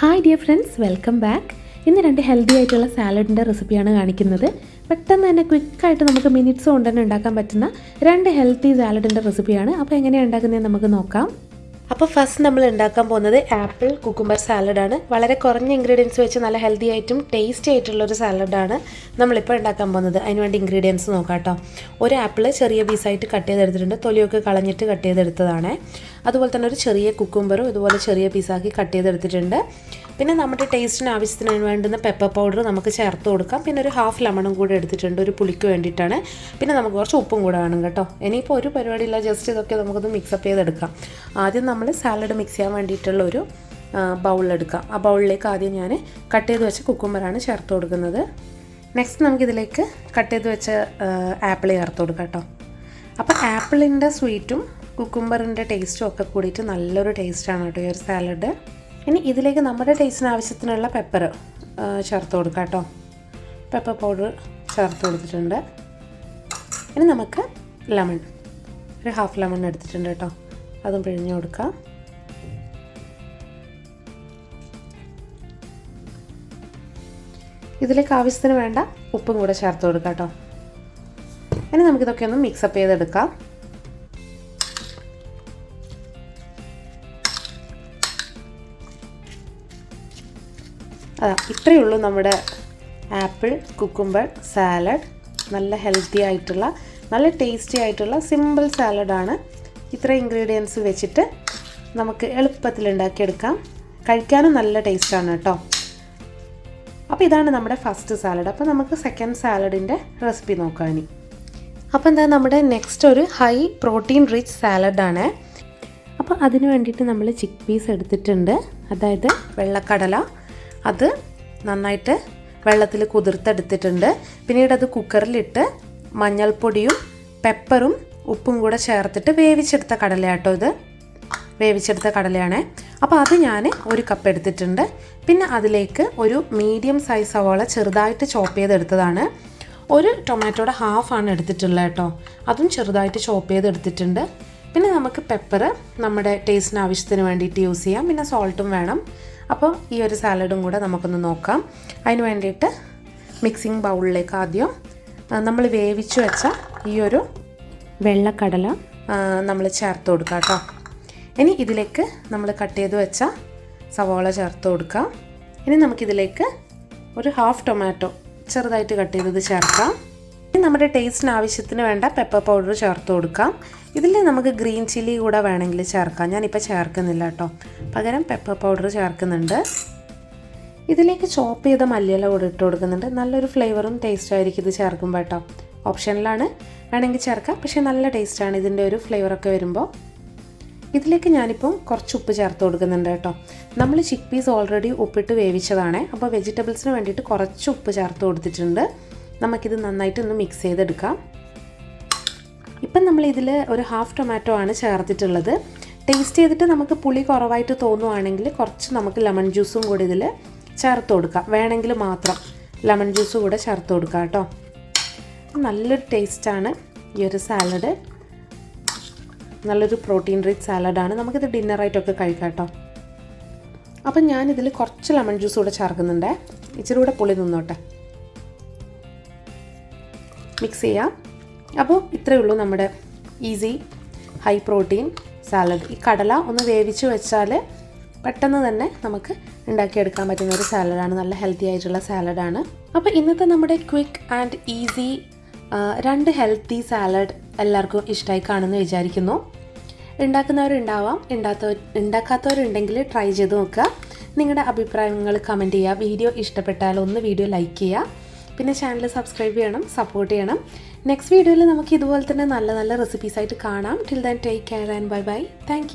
Hi dear friends welcome back ഇന്ന് രണ്ട് healthy ആയിട്ടുള്ള സാലഡിന്റെ റെസിപ്പിയാണ് കാണിക്കുന്നത്. പെട്ടെന്ന് തന്നെ ക്വിക്കായിട്ട് നമുക്ക് മിനിറ്റ്സ് കൊണ്ട് തന്നെ ഉണ്ടാക്കാൻ പറ്റുന്ന രണ്ട് ഹെൽത്തി സാലഡിന്റെ റെസിപ്പിയാണ് അപ്പോൾ എങ്ങനെയാണ് ഉണ്ടാക്കുന്നതെന്ന് നമുക്ക് നോക്കാം. അപ്പോൾ ഫസ്റ്റ് നമ്മൾ ഉണ്ടാക്കാൻ പോകുന്നത് ആപ്പിൾ കുക്കുംബർ സാലഡാണ് വളരെ കുറഞ്ഞ ഇൻഗ്രീഡിയൻസ് വെച്ച് നല്ല ഹെൽത്തി ആയിട്ടും ടേസ്റ്റി ആയിട്ടുള്ളൊരു സാലഡാണ് നമ്മളിപ്പോൾ ഉണ്ടാക്കാൻ പോകുന്നത്. അതിനുവേണ്ടി ഇൻഗ്രീഡിയൻസ് നോക്കാം കേട്ടോ. ഒരു ആപ്പിൾ ചെറിയ പീസായിട്ട് കട്ട് ചെയ്തെടുത്തിട്ടുണ്ട്. തൊലിയൊക്കെ കളഞ്ഞിട്ട് കട്ട് ചെയ്തെടുത്തതാണ്. അതുപോലെ തന്നെ ഒരു ചെറിയ കുക്കുംബറും ഇതുപോലെ ചെറിയ പീസാക്കി കട്ട് ചെയ്തെടുത്തിട്ടുണ്ട്. പിന്നെ നമ്മുടെ ടേസ്റ്റിന് ആവശ്യത്തിന് വേണ്ടുന്ന പെപ്പർ പൗഡർ നമുക്ക് ചേർത്ത് കൊടുക്കാം. പിന്നെ ഒരു ഹാഫ് ലെമണും കൂടെ എടുത്തിട്ടുണ്ട് ഒരു പുളിക്ക് വേണ്ടിയിട്ടാണ്. പിന്നെ നമുക്ക് കുറച്ച് ഉപ്പും കൂടെ വേണം കേട്ടോ. ഇനിയിപ്പോൾ ഒരു പരിപാടിയില്ല. ജസ്റ്റ് ഇതൊക്കെ നമുക്കൊന്ന് മിക്സപ്പ് ചെയ്തെടുക്കാം. ആദ്യം നമ്മൾ സാലഡ് മിക്സ് ചെയ്യാൻ വേണ്ടിയിട്ടുള്ള ഒരു ബൗളിലെടുക്കാം ആ ബൗളിലേക്ക് ആദ്യം ഞാൻ കട്ട് ചെയ്ത് വെച്ച കുക്കുമ്പറാണ് ചേർത്ത് കൊടുക്കുന്നത്. നെക്സ്റ്റ് നമുക്കിതിലേക്ക് കട്ട് ചെയ്ത് വെച്ച ആപ്പിൾ ചേർത്ത് കൊടുക്കാം കേട്ടോ. അപ്പോൾ ആപ്പിളിന്റെ സ്വീറ്റും കുക്കുംബറിന്റെ ടേസ്റ്റും ഒക്കെ കൂടിയിട്ട് നല്ലൊരു ടേസ്റ്റാണ് കേട്ടോ ഈ ഒരു സാലഡ് ഇനി ഇതിലേക്ക് നമ്മുടെ ടേസ്റ്റിന് ആവശ്യത്തിനുള്ള പെപ്പർ ചേർത്ത് കൊടുക്കാം കേട്ടോ. പെപ്പർ പൗഡർ ചേർത്ത് കൊടുത്തിട്ടുണ്ട്. ഇനി നമുക്ക് ലെമൺ ഒരു ഹാഫ് ലെമൺ എടുത്തിട്ടുണ്ട് കേട്ടോ. അതും പിഴിഞ്ഞു കൊടുക്കാം ഇതിലേക്ക് ആവശ്യത്തിന് വേണ്ട ഉപ്പും കൂടെ ചേർത്ത് കൊടുക്കാം കേട്ടോ. ഇനി നമുക്കിതൊക്കെ ഒന്ന് മിക്സപ്പ് ചെയ്തെടുക്കാം. അതാ ഇത്രയേ ഉള്ളൂ നമ്മുടെ ആപ്പിൾ കുക്കുംബർ സാലഡ്. നല്ല ഹെൽത്തി ആയിട്ടുള്ള നല്ല ടേസ്റ്റി ആയിട്ടുള്ള സിമ്പിൾ സാലഡാണ്. ഇത്ര ഇൻഗ്രീഡിയൻസ് വെച്ചിട്ട് നമുക്ക് എളുപ്പത്തിൽ ഉണ്ടാക്കിയെടുക്കാം കഴിക്കാനും നല്ല ടേസ്റ്റാണ് കേട്ടോ. അപ്പോൾ ഇതാണ് നമ്മുടെ ഫസ്റ്റ് സാലഡ് അപ്പോൾ നമുക്ക് സെക്കൻഡ് സാലഡിന്റെ റെസിപ്പി നോക്കാം ഇനി. അപ്പോൾ എന്താ നമ്മുടെ നെക്സ്റ്റ് ഒരു ഹൈ പ്രോട്ടീൻ റിച്ച് സാലഡാണ് അപ്പോൾ അതിന് വേണ്ടിയിട്ട് നമ്മൾ ചിക്ക് പീസ് എടുത്തിട്ടുണ്ട്. അതായത് വെള്ളക്കടല. അത് നന്നായിട്ട് വെള്ളത്തിൽ കുതിർത്തെടുത്തിട്ടുണ്ട്. പിന്നീട് അത് കുക്കറിലിട്ട് മഞ്ഞൾപ്പൊടിയും പെപ്പറും ഉപ്പും കൂടെ ചേർത്തിട്ട് വേവിച്ചെടുത്ത കടലയാട്ടോ ഇത്. വേവിച്ചെടുത്ത കടലയാണ്. അപ്പോൾ അത് ഞാൻ ഒരു കപ്പ് എടുത്തിട്ടുണ്ട്. പിന്നെ അതിലേക്ക് ഒരു മീഡിയം സൈസ് സവാള ചെറുതായിട്ട് ചോപ്പ് ചെയ്തെടുത്തതാണ്. ഒരു ടൊമാറ്റോയുടെ ഹാഫാണ് എടുത്തിട്ടുള്ളത് കേട്ടോ. അതും ചെറുതായിട്ട് ചോപ്പ് ചെയ്തെടുത്തിട്ടുണ്ട്. പിന്നെ നമുക്ക് പെപ്പർ നമ്മുടെ ടേസ്റ്റിന് ആവശ്യത്തിന് വേണ്ടിയിട്ട് യൂസ് ചെയ്യാം. പിന്നെ സോൾട്ടും വേണം. അപ്പോൾ ഈ ഒരു സാലഡും കൂടെ നമുക്കൊന്ന് നോക്കാം. അതിന് വേണ്ടിയിട്ട് മിക്സിംഗ് ബൗളിലേക്ക് ആദ്യം നമ്മൾ വേവിച്ച് വെച്ച ഈ ഒരു വെള്ളക്കടല. നമ്മൾ ചേർത്ത് കൊടുക്കാം കേട്ടോ. ഇനി ഇതിലേക്ക് നമ്മൾ കട്ട് ചെയ്ത് വെച്ച സവാള ചേർത്ത് കൊടുക്കാം. ഇനി നമുക്കിതിലേക്ക് ഒരു ഹാഫ് ടൊമാറ്റോ ചെറുതായിട്ട് കട്ട് ചെയ്തത് ചേർക്കാം. ഇനി നമ്മുടെ ടേസ്റ്റിന് ആവശ്യത്തിന് വേണ്ട പെപ്പർ പൗഡർ ചേർത്ത് കൊടുക്കാം. ഇതിൽ നമുക്ക് ഗ്രീൻ ചില്ലി കൂടെ വേണമെങ്കിൽ ചേർക്കാം. ഞാനിപ്പോൾ ചേർക്കുന്നില്ല കേട്ടോ. പകരം പെപ്പർ പൗഡർ ചേർക്കുന്നുണ്ട്. ഇതിലേക്ക് ചോപ്പ് ചെയ്ത മല്ലിയില കൂടെ ഇട്ട് കൊടുക്കുന്നുണ്ട്. നല്ലൊരു ഫ്ലേവറും ടേസ്റ്റും ആയിരിക്കും ഇത് ചേർക്കുമ്പോൾ കേട്ടോ. ഓപ്ഷനിലാണ്. വേണമെങ്കിൽ ചേർക്കാം. പക്ഷേ നല്ല ടേസ്റ്റാണ് ഇതിന്റെ ഒരു ഫ്ലേവറൊക്കെ വരുമ്പോൾ. ഇതിലേക്ക് ഞാനിപ്പം കുറച്ച് ഉപ്പ് ചേർത്ത് കൊടുക്കുന്നുണ്ട് കേട്ടോ. നമ്മൾ ചിക്ക് പീസ് ഓൾറെഡി ഉപ്പിട്ട് വേവിച്ചതാണ്. അപ്പോൾ വെജിറ്റബിൾസിന് വേണ്ടിയിട്ട് കുറച്ച് ഉപ്പ് ചേർത്ത് കൊടുത്തിട്ടുണ്ട്. നമുക്കിത് നന്നായിട്ട് ഒന്ന് മിക്സ് ചെയ്തെടുക്കാം. ഇപ്പം നമ്മൾ ഇതിൽ ഒരു ഹാഫ് ടൊമാറ്റോ ആണ് ചേർത്തിട്ടുള്ളത്. ടേസ്റ്റ് ചെയ്തിട്ട് നമുക്ക് പുളി കുറവായിട്ട് തോന്നുവാണെങ്കിൽ കുറച്ച് നമുക്ക് ലെമൺ ജ്യൂസും കൂടി ഇതിൽ ചേർത്ത് കൊടുക്കാം. വേണമെങ്കിൽ മാത്രം ലെമൺ ജ്യൂസ് കൂടെ ചേർത്ത് കൊടുക്കാം കേട്ടോ. നല്ലൊരു ടേസ്റ്റാണ് ഈ ഒരു സാലഡ് നല്ലൊരു പ്രോട്ടീൻ റിച്ച് സാലഡാണ് നമുക്കിത് ഡിന്നറായിട്ടൊക്കെ കഴിക്കാം കേട്ടോ അപ്പം ഞാനിതിൽ കുറച്ച് ലെമൺ ജ്യൂസ് കൂടെ ചേർക്കുന്നുണ്ട്. ഇച്ചിരി കൂടെ പുളി നിന്നോട്ടെ. മിക്സ് ചെയ്യാം. അപ്പോൾ ഇത്രയേ ഉള്ളൂ നമ്മുടെ ഈസി ഹൈ പ്രോട്ടീൻ സാലഡ് ഈ കടല ഒന്ന് വേവിച്ച് വെച്ചാൽ പെട്ടെന്ന് തന്നെ നമുക്ക് ഉണ്ടാക്കിയെടുക്കാൻ പറ്റുന്ന ഒരു സാലഡാണ് നല്ല ഹെൽത്തി ആയിട്ടുള്ള സാലഡാണ് അപ്പോൾ ഇന്നത്തെ നമ്മുടെ ക്വിക്ക് ആൻഡ് ഈസി രണ്ട് ഹെൽത്തി സാലഡ് എല്ലാവർക്കും ഇഷ്ടമായി കാണുമെന്ന് വിചാരിക്കുന്നു. ഉണ്ടാക്കുന്നവരുണ്ടാവാം ഉണ്ടാത്തവർ ഉണ്ടാക്കാത്തവരുണ്ടെങ്കിൽ ട്രൈ ചെയ്ത് നോക്കുക. നിങ്ങളുടെ അഭിപ്രായങ്ങൾ കമന്റ് ചെയ്യുക. വീഡിയോ ഇഷ്ടപ്പെട്ടാൽ ഒന്ന് വീഡിയോ ലൈക്ക് ചെയ്യുക. പിന്നെ ചാനൽ സബ്സ്ക്രൈബ് ചെയ്യണം സപ്പോർട്ട് ചെയ്യണം. നെക്സ്റ്റ് വീഡിയോയിൽ നമുക്ക് ഇതുപോലെ തന്നെ നല്ല നല്ല റെസിപ്പീസ് ആയിട്ട് കാണാം. Till then take care and bye bye thank